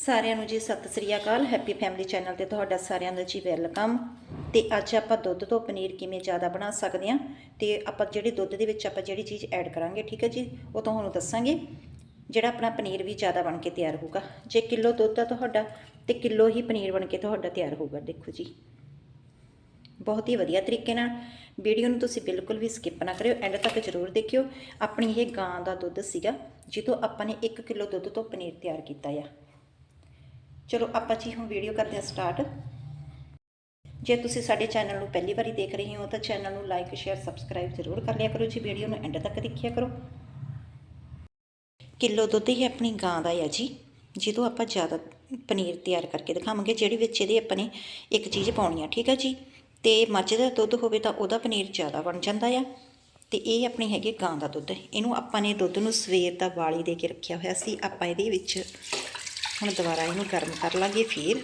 ਸਾਰਿਆਂ ਨੂੰ ਜੀ ਸਤਿ ਸ੍ਰੀ ਅਕਾਲ ਹੈਪੀ ਫੈਮਿਲੀ ਚੈਨਲ ਤੇ ਤੁਹਾਡਾ ਸਾਰਿਆਂ ਦਾ ਜੀ ਵੈਲਕਮ ਤੇ ਅੱਜ ਆਪਾਂ ਦੁੱਧ ਤੋਂ ਪਨੀਰ ਕਿਵੇਂ ਜ਼ਿਆਦਾ ਬਣਾ ਸਕਦੇ ਹਾਂ ਤੇ ਆਪਾਂ ਜਿਹੜੇ ਦੁੱਧ ਦੇ ਵਿੱਚ ਆਪਾਂ ਜਿਹੜੀ ਚੀਜ਼ ਐਡ ਕਰਾਂਗੇ, ਠੀਕ ਹੈ ਜੀ? ਉਹ ਤੁਹਾਨੂੰ ਦੱਸਾਂਗੇ। ਜਿਹੜਾ ਆਪਣਾ ਪਨੀਰ ਵੀ ਜ਼ਿਆਦਾ ਬਣ ਕੇ ਤਿਆਰ ਹੋਊਗਾ। ਜੇ ਕਿਲੋ ਦੁੱਧ ਆ ਤੁਹਾਡਾ, ਤੇ ਕਿਲੋ ਹੀ ਪਨੀਰ ਬਣ ਕੇ ਤੁਹਾਡਾ ਤਿਆਰ ਹੋਊਗਾ, ਦੇਖੋ ਜੀ। ਬਹੁਤ ਹੀ ਵਧੀਆ ਤਰੀਕੇ ਨਾਲ। ਵੀਡੀਓ ਨੂੰ ਤੁਸੀਂ ਬਿਲਕੁਲ ਵੀ ਸਕਿਪ ਨਾ ਕਰਿਓ ਐਂਡ ਤੱਕ ਜ਼ਰੂਰ ਦੇਖਿਓ। ਆਪਣੀ ਇਹ ਗਾਂ ਦਾ ਦੁੱਧ ਸੀਗਾ ਜਿੱਦੋਂ ਆਪਾਂ ਨੇ 1 ਕਿਲੋ ਦੁੱਧ ਤੋਂ ਪਨੀਰ ਤਿਆਰ ਕੀਤਾ ਆ। ਚਲੋ ਆਪਾਂ ਜੀ ਹੁਣ ਵੀਡੀਓ ਕਰਦੇ ਹਾਂ ਸਟਾਰਟ ਜੇ ਤੁਸੀਂ ਸਾਡੇ ਚੈਨਲ ਨੂੰ ਪਹਿਲੀ ਵਾਰੀ ਦੇਖ ਰਹੇ ਹੋ ਤਾਂ ਚੈਨਲ ਨੂੰ ਲਾਈਕ ਸ਼ੇਅਰ ਸਬਸਕ੍ਰਾਈਬ ਜ਼ਰੂਰ ਕਰ ਲਿਆ ਕਰੋ ਜੀ। ਵੀਡੀਓ ਨੂੰ ਐਂਡ ਤੱਕ ਦੇਖਿਆ ਕਰੋ। ਕਿਲੋ ਦੁੱਧ ਹੀ ਆਪਣੀ ਗਾਂ ਦਾ ਆ ਜੀ। ਜਦੋਂ ਆਪਾਂ ਜ਼ਿਆਦਾ ਪਨੀਰ ਤਿਆਰ ਕਰਕੇ ਦਿਖਾਵਾਂਗੇ, ਜਿਹੜੀ ਵਿੱਚ ਇਹਦੇ ਆਪਾਂ ਨੇ ਇੱਕ ਚੀਜ਼ ਪਾਉਣੀ ਆ, ਠੀਕ ਆ ਜੀ? ਤੇ ਮੱਝ ਦਾ ਦੁੱਧ ਹੋਵੇ ਤਾਂ ਉਹਦਾ ਪਨੀਰ ਜ਼ਿਆਦਾ ਬਣ ਜਾਂਦਾ ਆ। ਤੇ ਇਹ ਆਪਣੀ ਹੈਗੀ ਗਾਂ ਦਾ ਦੁੱਧ। ਇਹਨੂੰ ਆਪਾਂ ਨੇ ਦੁੱਧ ਨੂੰ ਸਵੇਰ ਦਾ ਵਾਲੀ ਦੇ ਕੇ ਰੱਖਿਆ ਹੋਇਆ ਸੀ। ਆਪਾਂ ਇਹਦੇ ਵਿੱਚ ਹੁਣ ਦੁਬਾਰਾ ਇਹਨੂੰ ਗਰਮ ਕਰ ਲਾਂਗੇ ਫਿਰ।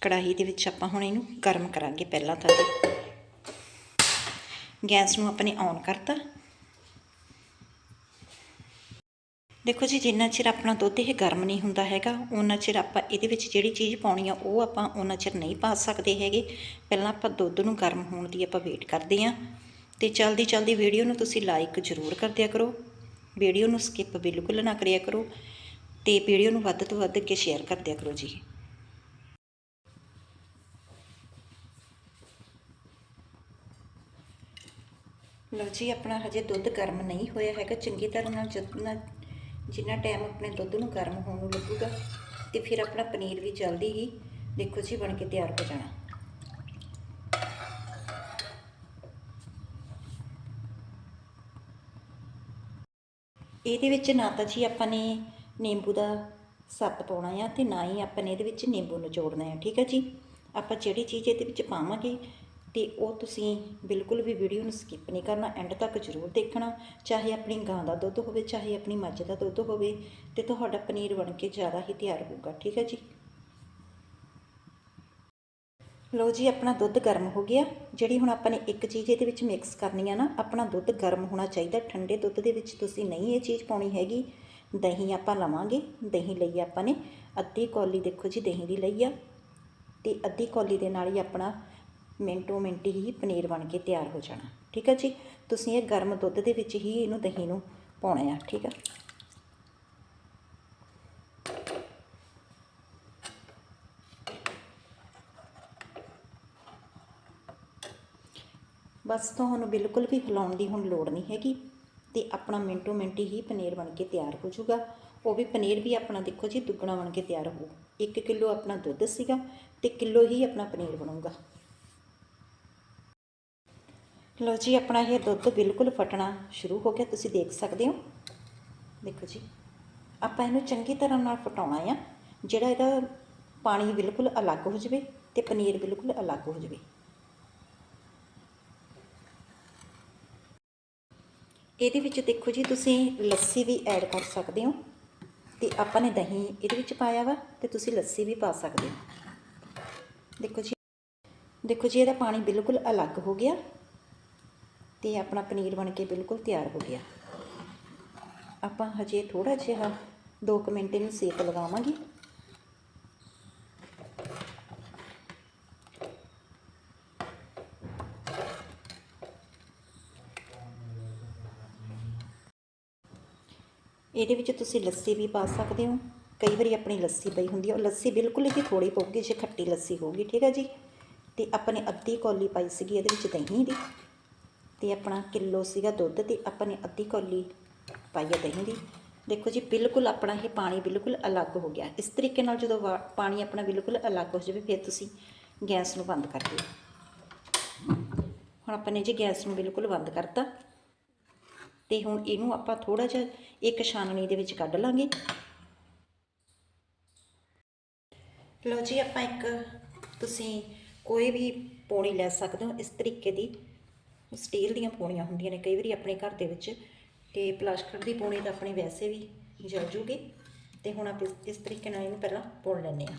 ਕੜਾਹੀ ਦੇ ਵਿੱਚ ਆਪਾਂ ਹੁਣ ਇਹਨੂੰ ਗਰਮ ਕਰਾਂਗੇ ਪਹਿਲਾਂ ਤਾਂ। ਗੈਸ ਨੂੰ ਆਪਣੇ ਔਨ ਕਰਤਾ। ਦੇਖੋ ਜੀ, ਜਿੰਨਾ ਚਿਰ ਆਪਣਾ ਦੁੱਧ ਇਹ ਗਰਮ ਨਹੀਂ ਹੁੰਦਾ ਹੈਗਾ ਉਹਨਾਂ ਚਿਰ ਆਪਾਂ ਇਹਦੇ ਵਿੱਚ ਜਿਹੜੀ ਚੀਜ਼ ਪਾਉਣੀ ਆ, ਉਹ ਆਪਾਂ ਉਹਨਾਂ ਚਿਰ ਨਹੀਂ ਪਾ ਸਕਦੇ ਹੈਗੇ। ਪਹਿਲਾਂ ਆਪਾਂ ਦੁੱਧ ਨੂੰ ਗਰਮ ਹੋਣ ਦੀ ਆਪਾਂ ਵੇਟ ਕਰਦੇ ਆਂ। ਤੇ ਜਲਦੀ ਜਲਦੀ ਵੀਡੀਓ ਨੂੰ ਤੁਸੀਂ ਲਾਈਕ ਜ਼ਰੂਰ ਕਰ ਦਿਆ ਕਰੋ। ਵੀਡੀਓ ਨੂੰ ਸਕਿਪ ਬਿਲਕੁਲ ਨਾ ਕਰਿਆ ਕਰੋ ਤੇ ਵੀਡੀਓ ਨੂੰ ਵੱਧ ਤੋਂ ਵੱਧ ਕੇ ਸ਼ੇਅਰ ਕਰ ਦਿਆ ਕਰੋ ਜੀ। ਲਓ ਜੀ, ਆਪਣਾ ਹਜੇ ਦੁੱਧ ਗਰਮ ਨਹੀਂ ਹੋਇਆ ਹੈਗਾ। ਚੰਗੀ ਤਰ੍ਹਾਂ ਨਾਲ ਜਿੰਨਾ ਜਿੰਨਾ ਟਾਈਮ ਆਪਣੇ ਦੁੱਧ ਨੂੰ ਗਰਮ ਹੋਣ ਨੂੰ ਲੱਗੂਗਾ ਤੇ ਫਿਰ ਆਪਣਾ ਪਨੀਰ ਵੀ ਜਲਦੀ ਹੀ ਦੇਖੋ ਜੀ ਬਣ ਕੇ ਤਿਆਰ ਹੋ ਜਾਣਾ। ਇਹਦੇ ਵਿੱਚ ਨਾ ਤਾਂ ਜੀ ਆਪਾਂ ਨੇ ਨਿੰਬੂ ਦਾ ਸੱਤ ਪਾਉਣਾ ਆ ਤੇ ਨਾ ਹੀ ਆਪਾਂ ਨੇ ਇਹਦੇ ਵਿੱਚ ਨਿੰਬੂ ਨਿਚੋੜਨਾ ਆ, ਠੀਕ ਹੈ ਜੀ? ਆਪਾਂ ਜਿਹੜੀ ਚੀਜ਼ ਇਹਦੇ ਵਿੱਚ ਪਾਵਾਂਗੇ ਤੇ ਉਹ ਤੁਸੀਂ ਬਿਲਕੁਲ ਵੀ ਵੀਡੀਓ ਨੂੰ ਸਕਿਪ ਨਹੀਂ ਕਰਨਾ, ਐਂਡ ਤੱਕ ਜ਼ਰੂਰ ਦੇਖਣਾ, ਚਾਹੇ ਆਪਣੀ ਗਾਂ ਦਾ ਦੁੱਧ ਹੋਵੇ, ਚਾਹੇ ਆਪਣੀ ਮੱਝ ਦਾ ਦੁੱਧ ਹੋਵੇ ਤੇ ਤੁਹਾਡਾ ਪਨੀਰ ਬਣ ਕੇ ਜ਼ਿਆਦਾ ਹੀ ਤਿਆਰ ਹੋਊਗਾ, ਠੀਕ ਹੈ ਜੀ? ਲੋ ਜੀ, ਆਪਣਾ ਦੁੱਧ ਗਰਮ ਹੋ ਗਿਆ। ਜਿਹੜੀ ਹੁਣ ਆਪਾਂ ਨੇ ਇੱਕ ਚੀਜ਼ ਇਹਦੇ ਵਿੱਚ ਮਿਕਸ ਕਰਨੀ ਆ ਨਾ, ਆਪਣਾ ਦੁੱਧ ਗਰਮ ਹੋਣਾ ਚਾਹੀਦਾ। ਠੰਡੇ ਦੁੱਧ ਦੇ ਵਿੱਚ ਤੁਸੀਂ ਨਹੀਂ ਇਹ ਚੀਜ਼ ਪਾਉਣੀ ਹੈਗੀ। ਦਹੀਂ ਆਪਾਂ ਲਵਾਂਗੇ। ਦਹੀਂ ਲਈ ਆਪਾਂ ਨੇ ਅੱਧੀ ਕੌਲੀ, ਦੇਖੋ ਜੀ, ਦਹੀਂ ਦੀ ਲਈ ਆ। ਤੇ ਅੱਧੀ ਕੌਲੀ ਦੇ ਨਾਲ ਹੀ ਆਪਣਾ ਮਿੰਟੋ ਮਿੰਟ ਹੀ ਪਨੀਰ ਬਣ ਕੇ ਤਿਆਰ ਹੋ ਜਾਣਾ। ਠੀਕ ਹੈ ਜੀ? ਤੁਸੀਂ ਇਹ ਗਰਮ ਦੁੱਧ ਦੇ ਵਿੱਚ ਹੀ ਇਹਨੂੰ ਦਹੀਂ ਨੂੰ ਪਾਉਣਾ ਆ। ਠੀਕ ਆ? ਬਸ ਤੁਹਾਨੂੰ ਬਿਲਕੁਲ ਵੀ ਹਿਲਾਉਣ ਦੀ ਹੁਣ ਲੋੜ ਨਹੀਂ ਹੈਗੀ। ਤੇ ਆਪਣਾ ਮਿੰਟੋ ਮਿੰਟ ਹੀ ਪਨੀਰ ਬਣ ਕੇ ਤਿਆਰ ਹੋ ਜਾਊਗਾ। ਉਹ ਵੀ ਪਨੀਰ ਵੀ ਆਪਣਾ ਦੇਖੋ ਜੀ ਦੁੱਗਣਾ ਬਣ ਕੇ ਤਿਆਰ ਹੋਊ। 1 ਕਿਲੋ ਆਪਣਾ ਦੁੱਧ ਸੀਗਾ ਤੇ ਕਿਲੋ ਹੀ ਆਪਣਾ ਪਨੀਰ ਬਣੂਗਾ। ਲਓ ਜੀ, ਆਪਣਾ ਇਹ ਦੁੱਧ ਬਿਲਕੁਲ ਫਟਣਾ ਸ਼ੁਰੂ ਹੋ ਗਿਆ। ਤੁਸੀਂ ਦੇਖ ਸਕਦੇ ਹੋ। ਦੇਖੋ ਜੀ, ਆਪਾਂ ਇਹਨੂੰ ਚੰਗੀ ਤਰ੍ਹਾਂ ਨਾਲ ਫਟਾਉਣਾ ਆ। ਜਿਹੜਾ ਇਹਦਾ ਪਾਣੀ ਬਿਲਕੁਲ ਅਲੱਗ ਹੋ ਜਾਵੇ ਤੇ ਪਨੀਰ ਬਿਲਕੁਲ ਅਲੱਗ ਹੋ ਜਾਵੇ। ਇਹਦੇ ਵਿੱਚ ਦੇਖੋ ਜੀ, ਤੁਸੀਂ ਲੱਸੀ ਵੀ ਐਡ ਕਰ ਸਕਦੇ ਹੋ ਤੇ ਆਪਾਂ ਨੇ ਦਹੀਂ ਇਹਦੇ ਵਿੱਚ ਪਾਇਆ ਵਾ ਤੇ ਤੁਸੀਂ ਲੱਸੀ ਵੀ ਪਾ ਸਕਦੇ ਹੋ। ਦੇਖੋ ਜੀ ਦੇਖੋ ਜੀ, ਇਹਦਾ ਪਾਣੀ ਬਿਲਕੁਲ ਅਲੱਗ ਹੋ ਗਿਆ ਤੇ ਆਪਣਾ ਪਨੀਰ ਬਣ ਕੇ ਬਿਲਕੁਲ ਤਿਆਰ ਹੋ ਗਿਆ। ਆਪਾਂ ਹਜੇ ਥੋੜਾ ਜਿਹਾ 2 ਮਿੰਟ ਇਹਨੂੰ ਸੇਕ ਲਗਾਵਾਂਗੇ। ਇਹਦੇ ਵਿੱਚ ਤੁਸੀਂ ਲੱਸੀ ਵੀ ਪਾ ਸਕਦੇ ਹੋ। ਕਈ ਵਾਰੀ ਆਪਣੀ ਲੱਸੀ ਪਈ ਹੁੰਦੀ ਹੈ। ਉਹ ਲੱਸੀ ਬਿਲਕੁਲ ਹੀ ਥੋੜੀ ਪਊਗੀ, ਜੇ ਖੱਟੀ ਲੱਸੀ ਹੋਊਗੀ, ਠੀਕ ਹੈ ਜੀ? ਤੇ ਆਪਣੇ ਅੱਧੀ ਕੌਲੀ ਪਾਈ ਸੀਗੀ ਇਹਦੇ ਵਿੱਚ ਦਹੀਂ ਦੀ। ਤੇ ਆਪਣਾ ਕਿਲੋ ਸੀਗਾ ਦੁੱਧ ਤੇ ਆਪਣੇ ਅੱਧੀ ਕੌਲੀ ਪਾਈ ਹੈ ਦਹੀਂ ਦੀ। ਦੇਖੋ ਜੀ, ਬਿਲਕੁਲ ਆਪਣਾ ਇਹ ਪਾਣੀ ਬਿਲਕੁਲ ਅਲੱਗ ਹੋ ਗਿਆ। ਇਸ ਤਰੀਕੇ ਨਾਲ ਜਦੋਂ ਵਾ- ਪਾਣੀ ਆਪਣਾ ਬਿਲਕੁਲ ਅਲੱਗ ਹੋ ਜਾਵੇ, ਫਿਰ ਤੁਸੀਂ ਗੈਸ ਨੂੰ ਬੰਦ ਕਰ ਦਿਓ। ਹੁਣ ਆਪਾਂ ਨੇ ਜੀ ਗੈਸ ਨੂੰ ਬਿਲਕੁਲ ਬੰਦ ਕਰਤਾ। ਤੇ ਹੁਣ ਇਹਨੂੰ ਆਪਾਂ ਥੋੜਾ ਜਿਹਾ ਇੱਕ ਛਾਨਣੀ ਦੇ ਵਿੱਚ ਕੱਢ ਲਾਂਗੇ। ਲਓ ਜੀ, ਆਪਾਂ ਇੱਕ ਤੁਸੀਂ ਕੋਈ ਵੀ ਪੌਣੀ ਲੈ ਸਕਦੇ ਹੋ। ਇਸ ਤਰੀਕੇ ਦੀ ਸਟੀਲ ਦੀਆਂ ਪੌਣੀਆਂ ਹੁੰਦੀਆਂ ਨੇ ਕਈ ਵਾਰੀ ਆਪਣੇ ਘਰ ਦੇ ਵਿੱਚ। ਤੇ ਪਲਾਸਟਿਕ ਦੀ ਪੌਣੀ ਤਾਂ ਆਪਣੀ ਵੈਸੇ ਵੀ ਜਲ ਜੂਗੀ। ਤੇ ਹੁਣ ਆਪਾਂ ਇਸ ਤਰੀਕੇ ਨਾਲ ਇਹਨੂੰ ਪਹਿਲਾਂ ਪੁਣ ਲੈਂਦੇ ਹਾਂ।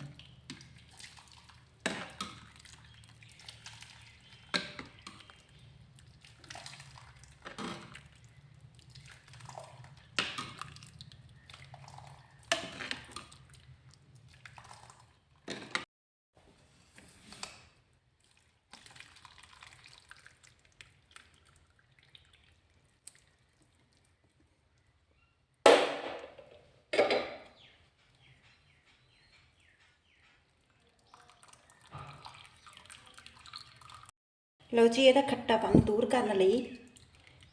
ਲਓ ਜੀ, ਇਹਦਾ ਖੱਟਾਪਨ ਦੂਰ ਕਰਨ ਲਈ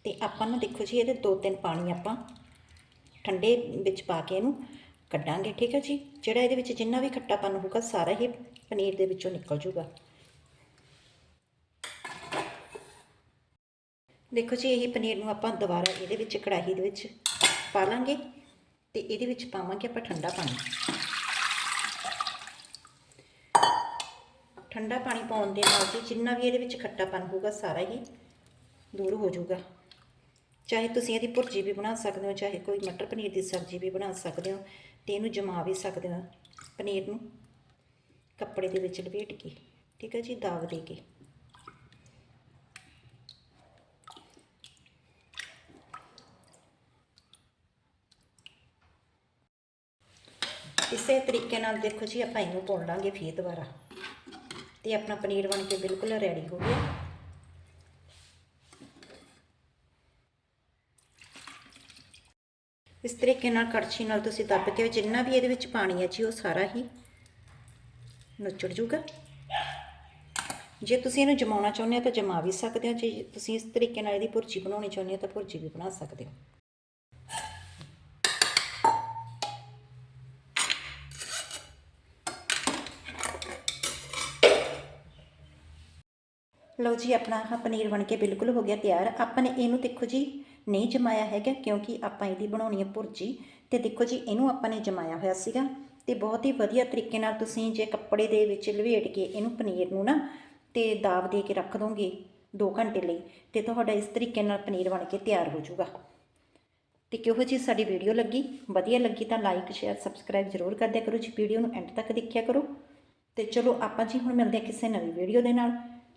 ਤੇ ਆਪਾਂ ਨੂੰ ਦੇਖੋ ਜੀ, ਇਹਦੇ ਦੋ ਤਿੰਨ ਪਾਣੀ ਆਪਾਂ ਠੰਡੇ ਵਿੱਚ ਪਾ ਕੇ ਇਹਨੂੰ ਕੱਢਾਂਗੇ, ਠੀਕ ਹੈ ਜੀ? ਜਿਹੜਾ ਇਹਦੇ ਵਿੱਚ ਜਿੰਨਾ ਵੀ ਖੱਟਾਪਨ ਹੋਊਗਾ, ਸਾਰਾ ਹੀ ਪਨੀਰ ਦੇ ਵਿੱਚੋਂ ਨਿਕਲ ਜੂਗਾ ਦੇਖੋ ਜੀ, ਇਹੀ ਪਨੀਰ ਨੂੰ ਆਪਾਂ ਦੁਬਾਰਾ ਇਹਦੇ ਵਿੱਚ ਕੜਾਹੀ ਦੇ ਵਿੱਚ ਪਾ ਲਾਂਗੇ ਤੇ ਇਹਦੇ ਵਿੱਚ ਪਾਵਾਂਗੇ ਆਪਾਂ ਠੰਡਾ ਪਾਣੀ। ਠੰਡਾ ਪਾਣੀ ਪਾਉਣ ਦੇ ਨਾਲ ਜੀ ਜਿੰਨਾ ਵੀ ਇਹਦੇ ਵਿੱਚ ਖੱਟਾਪਨ ਹੋਊਗਾ, ਸਾਰਾ ਹੀ ਦੂਰ ਹੋ ਜਾਊਗਾ। ਚਾਹੇ ਤੁਸੀਂ ਇਹਦੀ ਭੁਰਜੀ ਵੀ ਬਣਾ ਸਕਦੇ ਹੋ, ਚਾਹੇ ਕੋਈ ਮਟਰ ਪਨੀਰ ਦੀ ਸਬਜ਼ੀ ਵੀ ਬਣਾ ਸਕਦੇ ਹੋ, ਤੇ ਇਹਨੂੰ ਜਮਾ ਵੀ ਸਕਦੇ ਹੋ ਪਨੀਰ ਨੂੰ ਕੱਪੜੇ ਦੇ ਵਿੱਚ ਲਪੇਟ ਕੇ, ਠੀਕ ਹੈ ਜੀ, ਦਾਗ ਦੇ ਕੇ। ਇਸੇ ਤਰੀਕੇ ਨਾਲ ਦੇਖੋ ਜੀ, ਆਪਾਂ ਇਹਨੂੰ ਭੁੰਨ ਲਾਂਗੇ ਫਿਰ ਦੁਬਾਰਾ। ਤੇ ਆਪਣਾ ਪਨੀਰ ਬਣ ਕੇ ਬਿਲਕੁਲ ਰੈਡੀ ਹੋ ਗਿਆ। ਇਸ ਤਰੀਕੇ ਨਾਲ ਕੜਛੀ ਨਾਲ ਤੁਸੀਂ ਦੱਬ ਕੇ ਜਿੰਨਾ ਵੀ ਇਹਦੇ ਵਿੱਚ ਪਾਣੀ ਹੈ ਜੀ, ਉਹ ਸਾਰਾ ਹੀ ਨੁਚੜ ਜੂਗਾ। ਜੇ ਤੁਸੀਂ ਇਹਨੂੰ ਜਮਾਉਣਾ ਚਾਹੁੰਦੇ ਹੋ ਤਾਂ ਜਮਾ ਵੀ ਸਕਦੇ ਹੋ, ਜੇ ਤੁਸੀਂ ਇਸ ਤਰੀਕੇ ਨਾਲ ਇਹਦੀ ਭੁਰਜੀ ਬਣਾਉਣੀ ਚਾਹੁੰਦੇ ਹੋ ਤਾਂ ਭੁਰਜੀ ਵੀ ਬਣਾ ਸਕਦੇ ਹੋ। ਲਓ ਜੀ, ਆਪਣਾ ਆਹ ਪਨੀਰ ਬਣ ਕੇ ਬਿਲਕੁਲ ਹੋ ਗਿਆ ਤਿਆਰ। ਆਪਾਂ ਨੇ ਇਹਨੂੰ ਦੇਖੋ ਜੀ, ਨਹੀਂ ਜਮਾਇਆ ਹੈਗਾ ਕਿਉਂਕਿ ਆਪਾਂ ਇਹਦੀ ਬਣਾਉਣੀ ਹੈ ਭੁਰਜੀ। ਤੇ ਦੇਖੋ ਜੀ, ਇਹਨੂੰ ਆਪਾਂ ਨੇ ਜਮਾਇਆ ਹੋਇਆ ਸੀਗਾ। ਤੇ ਬਹੁਤ ਹੀ ਵਧੀਆ ਤਰੀਕੇ ਨਾਲ ਤੁਸੀਂ ਜੇ ਕੱਪੜੇ ਦੇ ਵਿੱਚ ਲਵੇਟ ਕੇ ਇਹਨੂੰ ਪਨੀਰ ਨੂੰ ਨਾ, ਤੇ ਦਾਬ ਦੇ ਕੇ ਰੱਖ ਦੋਗੇ 2 ਘੰਟੇ ਲਈ, ਤੇ ਤੁਹਾਡਾ ਇਸ ਤਰੀਕੇ ਨਾਲ ਪਨੀਰ ਬਣ ਕੇ ਤਿਆਰ ਹੋ ਜਾਊਗਾ। ਤੇ ਕਿਹੋ ਜੀ ਸਾਡੀ ਵੀਡੀਓ ਲੱਗੀ, ਵਧੀਆ ਲੱਗੀ ਤਾਂ ਲਾਈਕ ਸ਼ੇਅਰ ਸਬਸਕ੍ਰਾਈਬ ਜ਼ਰੂਰ ਕਰ ਦਿਆ ਕਰੋ ਜੀ। ਵੀਡੀਓ ਨੂੰ ਐਂਡ ਤੱਕ ਦੇਖਿਆ ਕਰੋ। ਤੇ ਚਲੋ ਆਪਾਂ ਜੀ ਹੁਣ ਮਿਲਦੇ ਹਾਂ ਕਿਸੇ ਨਵੀਂ ਵੀਡੀਓ ਦੇ ਨਾਲ।